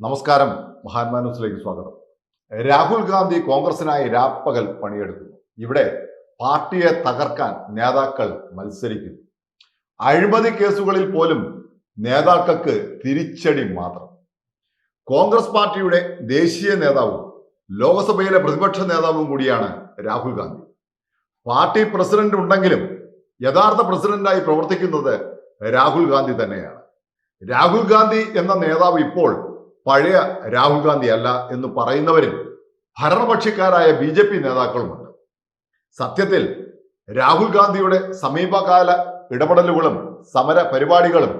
നമസ്കാരം. മഹാത്മാ ന്യൂസിലേക്ക് സ്വാഗതം. രാഹുൽ ഗാന്ധി കോൺഗ്രസിനായി രാപ്പകൽ പണിയെടുക്കുന്നു. ഇവിടെ പാർട്ടിയെ തകർക്കാൻ നേതാക്കൾ മത്സരിക്കുന്നു. അഴിമതി കേസുകളിൽ പോലും നേതാക്കൾക്ക് തിരിച്ചടി മാത്രം. കോൺഗ്രസ് പാർട്ടിയുടെ ദേശീയ നേതാവും ലോക്സഭയിലെ പ്രതിപക്ഷ നേതാവും കൂടിയാണ് രാഹുൽ ഗാന്ധി. പാർട്ടി പ്രസിഡന്റ് ഉണ്ടെങ്കിലും യഥാർത്ഥ പ്രസിഡന്റായി പ്രവർത്തിക്കുന്നത് രാഹുൽ ഗാന്ധി തന്നെയാണ്. രാഹുൽ ഗാന്ധി എന്ന നേതാവ് ഇപ്പോൾ പഴയ രാഹുൽ ഗാന്ധി അല്ല എന്ന് പറയുന്നവരിൽ ഭരണപക്ഷക്കാരായ ബി ജെ പി നേതാക്കളുമുണ്ട്. സത്യത്തിൽ രാഹുൽ ഗാന്ധിയുടെ സമീപകാല ഇടപെടലുകളും സമര പരിപാടികളും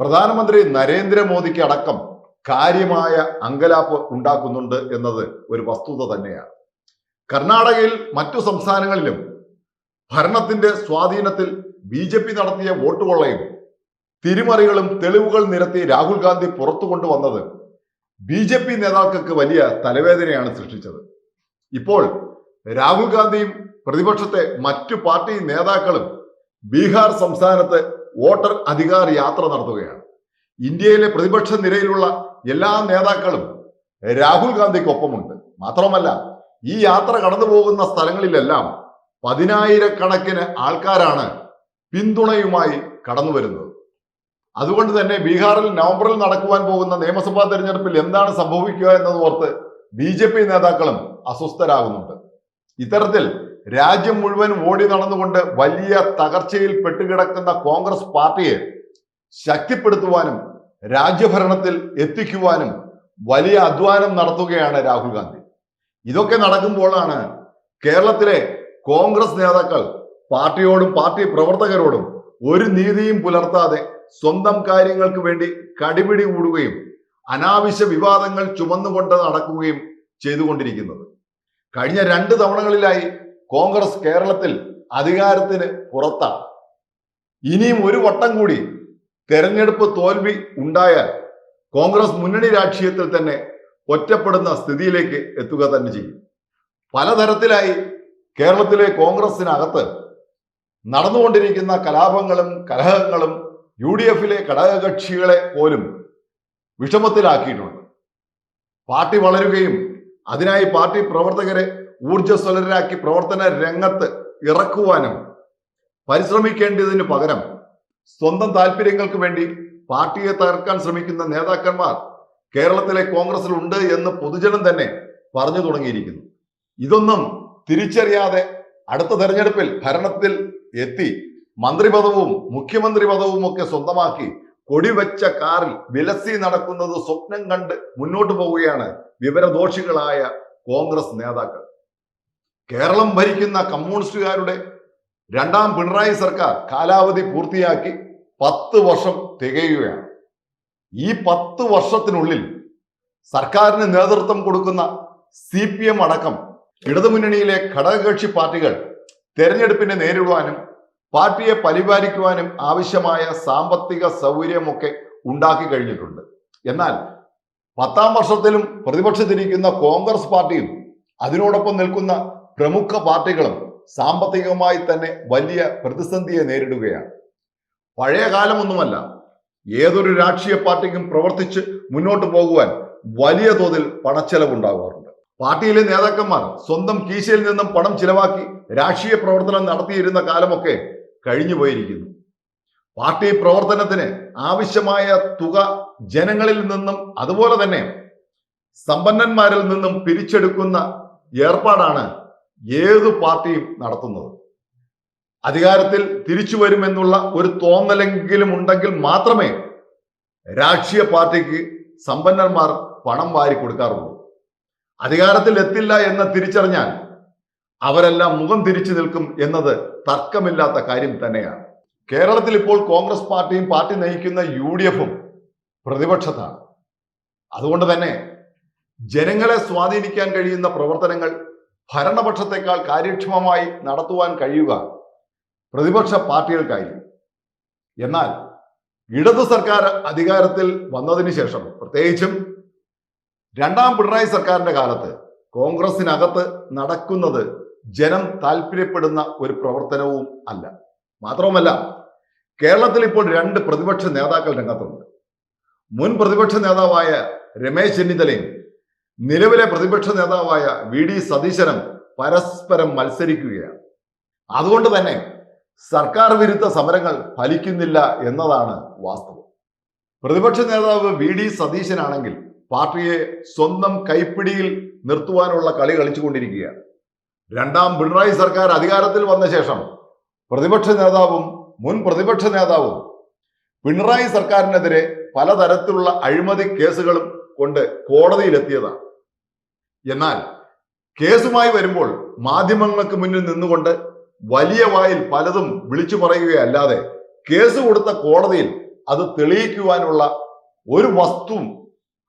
പ്രധാനമന്ത്രി നരേന്ദ്രമോദിക്ക് അടക്കം കാര്യമായ അങ്കലാപ്പ് ഉണ്ടാക്കുന്നുണ്ട് എന്നത് ഒരു വസ്തുത തന്നെയാണ്. കർണാടകയിൽ മറ്റു സംസ്ഥാനങ്ങളിലും ഭരണത്തിന്റെ സ്വാധീനത്തിൽ ബി ജെ പി നടത്തിയ വോട്ട് കൊള്ളയും തിരിമറികളും തെളിവുകൾ നിരത്തി രാഹുൽ ഗാന്ധി പുറത്തു കൊണ്ടുവന്നത് ബി ജെ പി നേതാക്കൾക്ക് വലിയ തലവേദനയാണ് സൃഷ്ടിച്ചത്. ഇപ്പോൾ രാഹുൽ ഗാന്ധിയും പ്രതിപക്ഷത്തെ മറ്റു പാർട്ടി നേതാക്കളും ബീഹാർ സംസ്ഥാനത്ത് വോട്ടർ അധികാർ യാത്ര നടത്തുകയാണ്. ഇന്ത്യയിലെ പ്രതിപക്ഷ നിരയിലുള്ള എല്ലാ നേതാക്കളും രാഹുൽ ഗാന്ധിക്കൊപ്പമുണ്ട്. മാത്രമല്ല ഈ യാത്ര കടന്നു പോകുന്ന സ്ഥലങ്ങളിലെല്ലാം പതിനായിരക്കണക്കിന് ആൾക്കാരാണ് പിന്തുണയുമായി കടന്നു വരുന്നത് അതുകൊണ്ട് തന്നെ ബീഹാറിൽ നവംബറിൽ നടക്കുവാൻ പോകുന്ന നിയമസഭാ തെരഞ്ഞെടുപ്പിൽ എന്താണ് സംഭവിക്കുക എന്നത് ഓർത്ത് ബി ജെ പി നേതാക്കളും അസ്വസ്ഥരാകുന്നുണ്ട്. ഇത്തരത്തിൽ രാജ്യം മുഴുവൻ ഓടി നടന്നുകൊണ്ട് വലിയ തകർച്ചയിൽ പെട്ടുകിടക്കുന്ന കോൺഗ്രസ് പാർട്ടിയെ ശക്തിപ്പെടുത്തുവാനും രാജ്യഭരണത്തിൽ എത്തിക്കുവാനും വലിയ അധ്വാനം നടത്തുകയാണ് രാഹുൽ ഗാന്ധി. ഇതൊക്കെ നടക്കുമ്പോഴാണ് കേരളത്തിലെ കോൺഗ്രസ് നേതാക്കൾ പാർട്ടിയോടും പാർട്ടി പ്രവർത്തകരോടും ഒരു നീതിയും പുലർത്താതെ സ്വന്തം കാര്യങ്ങൾക്ക് വേണ്ടി കടിപിടി കൂടുകയും അനാവശ്യ വിവാദങ്ങൾ ചുമന്നുകൊണ്ട് നടക്കുകയും ചെയ്തുകൊണ്ടിരിക്കുന്നത്. കഴിഞ്ഞ രണ്ട് തവണകളിലായി കോൺഗ്രസ് കേരളത്തിൽ അധികാരത്തിന് പുറത്താണ്. ഇനിയും ഒരു വട്ടം കൂടി തെരഞ്ഞെടുപ്പ് തോൽവി ഉണ്ടായാൽ കോൺഗ്രസ് മുന്നണി രാഷ്ട്രീയത്തിൽ തന്നെ ഒറ്റപ്പെടുന്ന സ്ഥിതിയിലേക്ക് എത്തുക തന്നെ ചെയ്യും. പലതരത്തിലായി കേരളത്തിലെ കോൺഗ്രസിനകത്ത് നടന്നുകൊണ്ടിരിക്കുന്ന കലാപങ്ങളും കലഹങ്ങളും യു ഡി എഫിലെ ഘടകകക്ഷികളെ പോലും വിഷമത്തിലാക്കിയിട്ടുണ്ട്. പാർട്ടി വളരുകയും അതിനായി പാർട്ടി പ്രവർത്തകരെ ഊർജസ്വലരാക്കി പ്രവർത്തന രംഗത്ത് ഇറക്കുവാനും പരിശ്രമിക്കേണ്ടതിന് പകരം സ്വന്തം താല്പര്യങ്ങൾക്ക് വേണ്ടി പാർട്ടിയെ തകർക്കാൻ ശ്രമിക്കുന്ന നേതാക്കന്മാർ കേരളത്തിലെ കോൺഗ്രസിൽ ഉണ്ട് എന്ന് പൊതുജനം തന്നെ പറഞ്ഞു തുടങ്ങിയിരിക്കുന്നു. ഇതൊന്നും തിരിച്ചറിയാതെ അടുത്ത തെരഞ്ഞെടുപ്പിൽ ഭരണത്തിൽ എത്തി മന്ത്രിപദവും മുഖ്യമന്ത്രി പദവും ഒക്കെ സ്വന്തമാക്കി കൊടിവെച്ച കാറിൽ വിലസി നടക്കുന്നത് സ്വപ്നം കണ്ട് മുന്നോട്ട് പോവുകയാണ് വിവരദോഷികളായ കോൺഗ്രസ് നേതാക്കൾ. കേരളം ഭരിക്കുന്ന കമ്മ്യൂണിസ്റ്റുകാരുടെ രണ്ടാം പിണറായി സർക്കാർ കാലാവധി പൂർത്തിയാക്കി പത്ത് വർഷം തികയുകയാണ്. ഈ പത്ത് വർഷത്തിനുള്ളിൽ സർക്കാരിന് നേതൃത്വം കൊടുക്കുന്ന സി പി എം അടക്കം ഇടതുമുന്നണിയിലെ ഘടകകക്ഷി പാർട്ടികൾ തെരഞ്ഞെടുപ്പിനെ നേരിടുവാനും പാർട്ടിയെ പരിപാലിക്കുവാനും ആവശ്യമായ സാമ്പത്തിക സൗകര്യമൊക്കെ ഉണ്ടാക്കി കഴിഞ്ഞിട്ടുണ്ട്. എന്നാൽ പത്താം വർഷത്തിലും പ്രതിപക്ഷത്തിരിക്കുന്ന കോൺഗ്രസ് പാർട്ടിയും അതിനോടൊപ്പം നിൽക്കുന്ന പ്രമുഖ പാർട്ടികളും സാമ്പത്തികമായി തന്നെ വലിയ പ്രതിസന്ധിയെ നേരിടുകയാണ്. പഴയ കാലമൊന്നുമല്ല. ഏതൊരു രാഷ്ട്രീയ പാർട്ടിക്കും പ്രവർത്തിച്ച് മുന്നോട്ട് പോകുവാൻ വലിയ തോതിൽ പണച്ചെലവുണ്ടാകാറുണ്ട് പാർട്ടിയിലെ നേതാക്കന്മാർ സ്വന്തം കീശയിൽ നിന്നും പണം ചിലവാക്കി രാഷ്ട്രീയ പ്രവർത്തനം നടത്തിയിരുന്ന കാലമൊക്കെ കഴിഞ്ഞു പോയിരിക്കുന്നു. പാർട്ടി പ്രവർത്തനത്തിന് ആവശ്യമായ തുക ജനങ്ങളിൽ നിന്നും അതുപോലെ തന്നെ സമ്പന്നന്മാരിൽ നിന്നും പിരിച്ചെടുക്കുന്ന ഏർപ്പാടാണ് ഏത് പാർട്ടിയും നടത്തുന്നത്. അധികാരത്തിൽ തിരിച്ചു വരുമെന്നുള്ള ഒരു തോന്നലെങ്കിലും ഉണ്ടെങ്കിൽ മാത്രമേ രാഷ്ട്രീയ പാർട്ടിക്ക് സമ്പന്നന്മാർ പണം വാരി കൊടുക്കാറുള്ളൂ അധികാരത്തിൽ എത്തില്ല എന്ന് തിരിച്ചറിഞ്ഞാൽ അവരെല്ലാം മുഖം തിരിച്ചു നിൽക്കും എന്നത് തർക്കമില്ലാത്ത കാര്യം തന്നെയാണ്. കേരളത്തിൽ ഇപ്പോൾ കോൺഗ്രസ് പാർട്ടിയും പാർട്ടി നയിക്കുന്ന യു ഡി എഫും പ്രതിപക്ഷത്താണ്. അതുകൊണ്ട് തന്നെ ജനങ്ങളെ സ്വാധീനിക്കാൻ കഴിയുന്ന പ്രവർത്തനങ്ങൾ ഭരണപക്ഷത്തെക്കാൾ കാര്യക്ഷമമായി നടത്തുവാൻ കഴിയുക പ്രതിപക്ഷ പാർട്ടികൾക്കായിരിക്കും എന്നാൽ ഇടതു സർക്കാർ അധികാരത്തിൽ വന്നതിന് ശേഷം പ്രത്യേകിച്ചും രണ്ടാം പിണറായി സർക്കാരിന്റെ കാലത്ത് കോൺഗ്രസിനകത്ത് നടക്കുന്നത് ജനം താല്പര്യപ്പെടുന്ന ഒരു പ്രവർത്തനവും അല്ല. മാത്രവുമല്ല കേരളത്തിൽ ഇപ്പോൾ രണ്ട് പ്രതിപക്ഷ നേതാക്കൾ രംഗത്തുണ്ട്. മുൻ പ്രതിപക്ഷ നേതാവായ രമേശ് ചെന്നിത്തലയും നിലവിലെ പ്രതിപക്ഷ നേതാവായ വി ഡി സതീശനും പരസ്പരം മത്സരിക്കുകയാണ്. അതുകൊണ്ട് തന്നെ സർക്കാർ വിരുദ്ധ സമരങ്ങൾ ഫലിക്കുന്നില്ല എന്നതാണ് വാസ്തവം. പ്രതിപക്ഷ നേതാവ് വി ഡി സതീശനാണെങ്കിൽ പാർട്ടിയെ സ്വന്തം കൈപ്പിടിയിൽ നിർത്തുവാനുള്ള കളി കളിച്ചുകൊണ്ടിരിക്കുകയാണ്. രണ്ടാം പിണറായി സർക്കാർ അധികാരത്തിൽ വന്ന ശേഷം പ്രതിപക്ഷ നേതാവും മുൻ പ്രതിപക്ഷ നേതാവും പിണറായി സർക്കാരിനെതിരെ പലതരത്തിലുള്ള അഴിമതി കേസുകളും കൊണ്ട് കോടതിയിലെത്തിയതാണ് എന്നാൽ കേസുമായി വരുമ്പോൾ മാധ്യമങ്ങൾക്ക് മുന്നിൽ നിന്നുകൊണ്ട് വലിയ വായിൽ പലതും വിളിച്ചു പറയുകയല്ലാതെ കേസ് കൊടുത്ത കോടതിയിൽ അത് തെളിയിക്കുവാനുള്ള ഒരു വസ്തുവും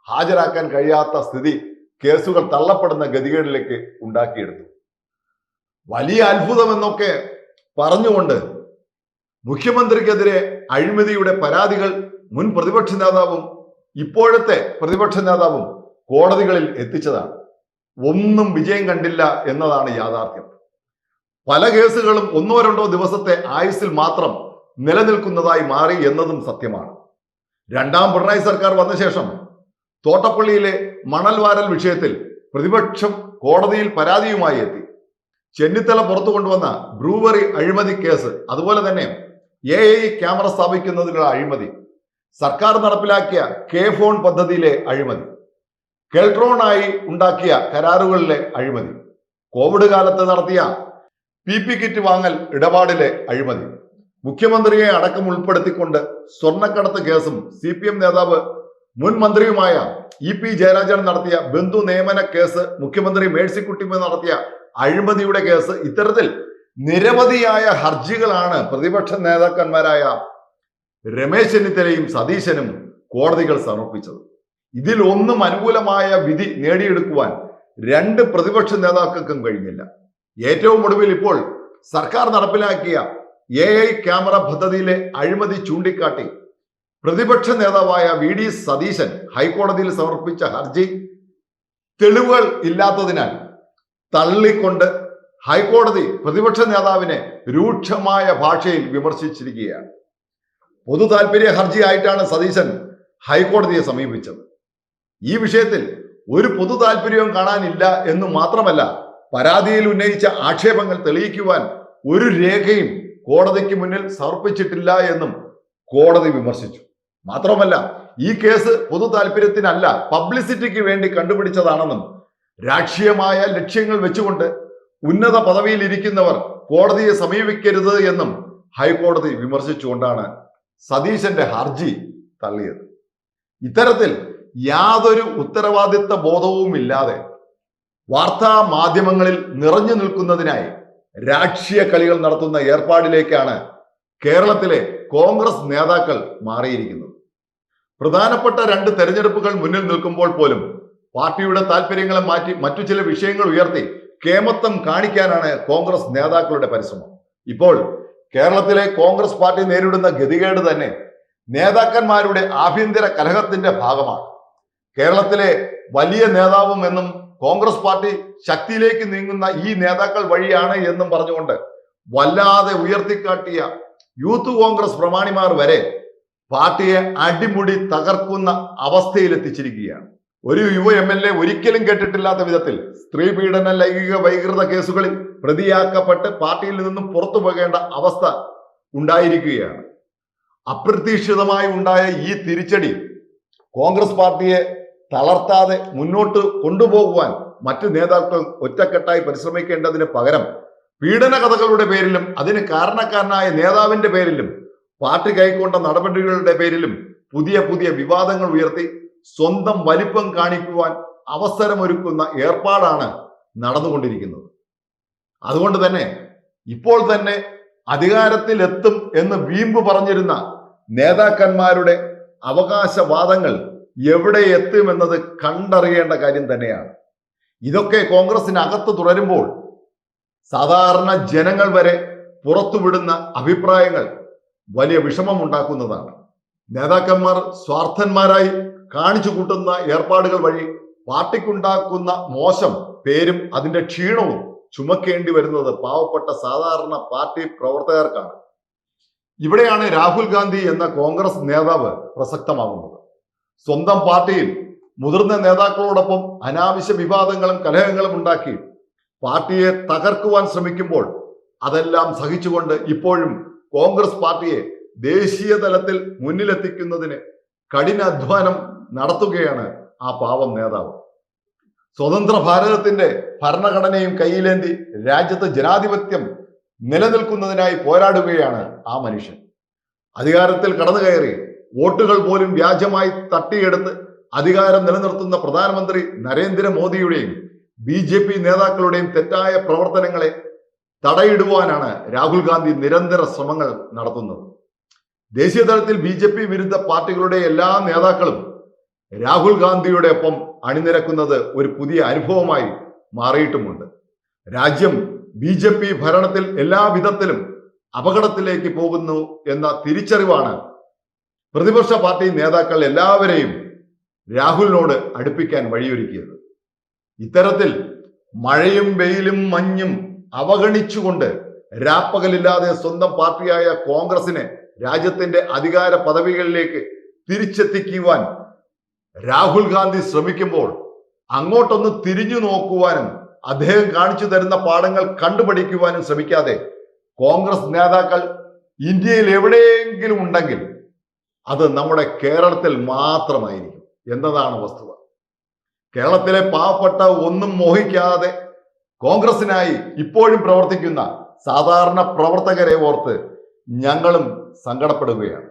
ഹാജരാക്കാൻ കഴിയാത്ത സ്ഥിതി കേസുകൾ തള്ളപ്പെടുന്ന ഗതികേടിലേക്ക് ഉണ്ടാക്കിയെടുത്തു. വലിയ അത്ഭുതം എന്നൊക്കെ പറഞ്ഞുകൊണ്ട് മുഖ്യമന്ത്രിക്കെതിരെ അഴിമതിയുടെ പരാതികൾ മുൻ പ്രതിപക്ഷ നേതാവും ഇപ്പോഴത്തെ പ്രതിപക്ഷ നേതാവും കോടതികളിൽ എത്തിച്ചതാണ്. ഒന്നും വിജയം കണ്ടില്ല എന്നതാണ് യാഥാർത്ഥ്യം. പല കേസുകളും ഒന്നോ രണ്ടോ ദിവസത്തെ ആയുസ്സിൽ മാത്രം നിലനിൽക്കുന്നതായി മാറി എന്നതും സത്യമാണ്. രണ്ടാം പിണറായി സർക്കാർ വന്ന ശേഷം തോട്ടപ്പള്ളിയിലെ മണൽ വാരൽ വിഷയത്തിൽ പ്രതിപക്ഷം കോടതിയിൽ പരാതിയുമായി എത്തി. ചെന്നിത്തല പുറത്തു കൊണ്ടുവന്ന ബ്രൂവറി അഴിമതി കേസ്. അതുപോലെ തന്നെ എ ഐ ക്യാമറ സ്ഥാപിക്കുന്നതിനുള്ള അഴിമതി. സർക്കാർ നടപ്പിലാക്കിയ കെ ഫോൺ പദ്ധതിയിലെ അഴിമതി. കെൽട്രോണായി ഉണ്ടാക്കിയ കരാറുകളിലെ അഴിമതി. കോവിഡ് കാലത്ത് നടത്തിയ പി പി കിറ്റ് വാങ്ങൽ ഇടപാടിലെ അഴിമതി. മുഖ്യമന്ത്രിയെ അടക്കം ഉൾപ്പെടുത്തിക്കൊണ്ട് സ്വർണക്കടത്ത് കേസും സി പി എം നേതാവ് മുൻ മന്ത്രിയുമായ ഇ പി ജയരാജൻ നടത്തിയ ബന്ധു നിയമന കേസ് മുഖ്യമന്ത്രി മേഴ്സിക്കുട്ടിമ നടത്തിയ അഴിമതിയുടെ കേസ് ഇത്തരത്തിൽ നിരവധിയായ ഹർജികളാണ് പ്രതിപക്ഷ നേതാക്കന്മാരായ രമേശ് ചെന്നിത്തലയും സതീശനും കോടതികൾ സമർപ്പിച്ചത്. ഇതിൽ ഒന്നും അനുകൂലമായ വിധി നേടിയെടുക്കുവാൻ രണ്ട് പ്രതിപക്ഷ നേതാക്കൾക്കും കഴിഞ്ഞില്ല. ഏറ്റവും ഒടുവിൽ ഇപ്പോൾ സർക്കാർ നടപ്പിലാക്കിയ എ ഐ ക്യാമറ പദ്ധതിയിലെ അഴിമതി ചൂണ്ടിക്കാട്ടി പ്രതിപക്ഷ നേതാവായ വി ഡി സതീശൻ ഹൈക്കോടതിയിൽ സമർപ്പിച്ച ഹർജി തെളിവുകൾ ഇല്ലാത്തതിനാൽ തള്ളിക്കൊണ്ട് ഹൈക്കോടതി പ്രതിപക്ഷ നേതാവിനെ രൂക്ഷമായ ഭാഷയിൽ വിമർശിച്ചിരിക്കുകയാണ്. പൊതു താല്പര്യ ഹർജിയായിട്ടാണ് സതീശൻ ഹൈക്കോടതിയെ സമീപിച്ചത്. ഈ വിഷയത്തിൽ ഒരു പൊതു താല്പര്യവും കാണാനില്ല എന്ന് മാത്രമല്ല പരാതിയിൽ ഉന്നയിച്ച ആക്ഷേപങ്ങൾ തെളിയിക്കുവാൻ ഒരു രേഖയും കോടതിക്ക് മുന്നിൽ സമർപ്പിച്ചിട്ടില്ല എന്നും കോടതി വിമർശിച്ചു. മാത്രമല്ല ഈ കേസ് പൊതു താല്പര്യത്തിനല്ല പബ്ലിസിറ്റിക്ക് വേണ്ടി കണ്ടുപിടിച്ചതാണെന്നും രാഷ്ട്രീയമായ ലക്ഷ്യങ്ങൾ വെച്ചുകൊണ്ട് ഉന്നത പദവിയിൽ ഇരിക്കുന്നവർ കോടതിയെ സമീപിക്കരുത് എന്നും ഹൈക്കോടതി വിമർശിച്ചുകൊണ്ടാണ് സതീശന്റെ ഹർജി തള്ളിയത്. ഇത്തരത്തിൽ യാതൊരു ഉത്തരവാദിത്ത ബോധവും ഇല്ലാതെ വാർത്താ മാധ്യമങ്ങളിൽ നിറഞ്ഞു നിൽക്കുന്നതിനായി രാഷ്ട്രീയ കളികൾ നടത്തുന്ന ഏർപ്പാടിലേക്കാണ് കേരളത്തിലെ കോൺഗ്രസ് നേതാക്കൾ മാറിയിരിക്കുന്നത്. പ്രധാനപ്പെട്ട രണ്ട് തെരഞ്ഞെടുപ്പുകൾ മുന്നിൽ നിൽക്കുമ്പോൾ പോലും പാർട്ടിയുടെ താല്പര്യങ്ങളെ മാറ്റി മറ്റു ചില വിഷയങ്ങൾ ഉയർത്തി കേമത്വം കാണിക്കാനാണ് കോൺഗ്രസ് നേതാക്കളുടെ പരിശ്രമം. ഇപ്പോൾ കേരളത്തിലെ കോൺഗ്രസ് പാർട്ടി നേരിടുന്ന ഗതികേട് തന്നെ നേതാക്കന്മാരുടെ ആഭ്യന്തര കലഹത്തിന്റെ ഭാഗമാണ്. കേരളത്തിലെ വലിയ നേതാവും എന്നും കോൺഗ്രസ് പാർട്ടി ശക്തിയിലേക്ക് നീങ്ങുന്ന ഈ നേതാക്കൾ വഴിയാണ് എന്നും പറഞ്ഞുകൊണ്ട് വല്ലാതെ ഉയർത്തിക്കാട്ടിയ യൂത്ത് കോൺഗ്രസ് പ്രമാണിമാർ വരെ പാർട്ടിയെ അടിമുടി തകർക്കുന്ന അവസ്ഥയിൽ എത്തിച്ചിരിക്കുകയാണ് ഒരു യുവ എം എൽ എ ഒരിക്കലും കേട്ടിട്ടില്ലാത്ത വിധത്തിൽ സ്ത്രീ പീഡന ലൈംഗിക വൈകൃത കേസുകളിൽ പ്രതിയാക്കപ്പെട്ട് പാർട്ടിയിൽ നിന്നും പുറത്തു പോകേണ്ട അവസ്ഥ ഉണ്ടായിരിക്കുകയാണ്. അപ്രതീക്ഷിതമായി ഉണ്ടായ ഈ തിരിച്ചടി കോൺഗ്രസ് പാർട്ടിയെ തളർത്താതെ മുന്നോട്ട് കൊണ്ടുപോകുവാൻ മറ്റ് നേതാക്കൾ ഒറ്റക്കെട്ടായി പരിശ്രമിക്കേണ്ടതിന് പകരം പീഡന കഥകളുടെ പേരിലും അതിന് കാരണക്കാരനായ നേതാവിന്റെ പേരിലും പാർട്ടി കൈക്കൊണ്ട നടപടികളുടെ പേരിലും പുതിയ പുതിയ വിവാദങ്ങൾ ഉയർത്തി സ്വന്തം വലിപ്പം കാണിക്കുവാൻ അവസരമൊരുക്കുന്ന ഏർപ്പാടാണ് നടന്നുകൊണ്ടിരിക്കുന്നത്. അതുകൊണ്ട് തന്നെ ഇപ്പോൾ തന്നെ അധികാരത്തിലെത്തും എന്ന് വീമ്പ് പറഞ്ഞിരുന്ന നേതാക്കന്മാരുടെ അവകാശവാദങ്ങൾ എവിടെ എത്തുമെന്നത് കണ്ടറിയേണ്ട കാര്യം തന്നെയാണ്. ഇതൊക്കെ കോൺഗ്രസിനകത്ത് തുടരുമ്പോൾ സാധാരണ ജനങ്ങൾ വരെ പുറത്തുവിടുന്ന അഭിപ്രായങ്ങൾ വലിയ വിഷമമുണ്ടാക്കുന്നതാണ് നേതാക്കന്മാർ സ്വാർത്ഥന്മാരായി കാണിച്ചു കൂട്ടുന്ന ഏർപ്പാടുകൾ വഴി പാർട്ടിക്കുണ്ടാക്കുന്ന മോശം പേരും അതിന്റെ ക്ഷീണവും ചുമക്കേണ്ടി വരുന്നത് പാവപ്പെട്ട സാധാരണ പാർട്ടി പ്രവർത്തകർക്കാണ്. ഇവിടെയാണ് രാഹുൽ ഗാന്ധി എന്ന കോൺഗ്രസ് നേതാവ് പ്രസക്തമാകുന്നത്. സ്വന്തം പാർട്ടിയിൽ മുതിർന്ന നേതാക്കളോടൊപ്പം അനാവശ്യ വിവാദങ്ങളും കലഹങ്ങളും ഉണ്ടാക്കി പാർട്ടിയെ തകർക്കുവാൻ ശ്രമിക്കുമ്പോൾ അതെല്ലാം സഹിച്ചുകൊണ്ട് ഇപ്പോഴും കോൺഗ്രസ് പാർട്ടിയെ ദേശീയ തലത്തിൽ മുന്നിലെത്തിക്കുന്നതിന് കഠിനാധ്വാനം നടത്തുകയാണ് ആ പാവം നേതാവ്. സ്വതന്ത്ര ഭാരതത്തിന്റെ ഭരണഘടനയും കയ്യിലേന്തി രാജ്യത്ത് ജനാധിപത്യം നിലനിൽക്കുന്നതിനായി പോരാടുകയാണ് ആ മനുഷ്യൻ. അധികാരത്തിൽ കടന്നു കയറി വോട്ടുകൾ പോലും വ്യാജമായി തട്ടിയെടുത്ത് അധികാരം നിലനിർത്തുന്ന പ്രധാനമന്ത്രി നരേന്ദ്രമോദിയുടെയും ബി ജെ പി നേതാക്കളുടെയും തെറ്റായ പ്രവർത്തനങ്ങളെ തടയിടുവാനാണ് രാഹുൽ ഗാന്ധി നിരന്തര ശ്രമങ്ങൾ നടത്തുന്നത്. ദേശീയ തലത്തിൽ ബി ജെ പി വിരുദ്ധ പാർട്ടികളുടെ എല്ലാ നേതാക്കളും രാഹുൽ ഗാന്ധിയുടെ ഒപ്പം അണിനിരക്കുന്നത് ഒരു പുതിയ അനുഭവമായി മാറിയിട്ടുമുണ്ട്. രാജ്യം ബി ജെ പി ഭരണത്തിൽ എല്ലാ വിധത്തിലും അപകടത്തിലേക്ക് പോകുന്നു എന്ന തിരിച്ചറിവാണ് പ്രതിപക്ഷ പാർട്ടി നേതാക്കൾ എല്ലാവരെയും രാഹുലിനോട് അടുപ്പിക്കാൻ വഴിയൊരുക്കിയത്. ഇത്തരത്തിൽ മഴയും വെയിലും മഞ്ഞും അവഗണിച്ചുകൊണ്ട് രാപ്പകലില്ലാതെ സ്വന്തം പാർട്ടിയായ കോൺഗ്രസിനെ രാജ്യത്തിന്റെ അധികാര പദവികളിലേക്ക് തിരിച്ചെത്തിക്കുവാൻ രാഹുൽ ഗാന്ധി ശ്രമിക്കുമ്പോൾ അങ്ങോട്ടൊന്ന് തിരിഞ്ഞു നോക്കുവാനും അദ്ദേഹം കാണിച്ചു തരുന്ന പാഠങ്ങൾ കണ്ടുപഠിക്കുവാനും ശ്രമിക്കാതെ കോൺഗ്രസ് നേതാക്കൾ ഇന്ത്യയിൽ എവിടെയെങ്കിലും ഉണ്ടെങ്കിൽ അത് നമ്മുടെ കേരളത്തിൽ മാത്രമായിരിക്കും എന്നതാണ് വസ്തുത. കേരളത്തിലെ പാവപ്പെട്ട ഒന്നും മോഹിക്കാതെ കോൺഗ്രസിനായി ഇപ്പോഴും പ്രവർത്തിക്കുന്ന സാധാരണ പ്രവർത്തകരെ ഓർത്ത് ഞങ്ങളും സങ്കടപ്പെടുകയാണ്.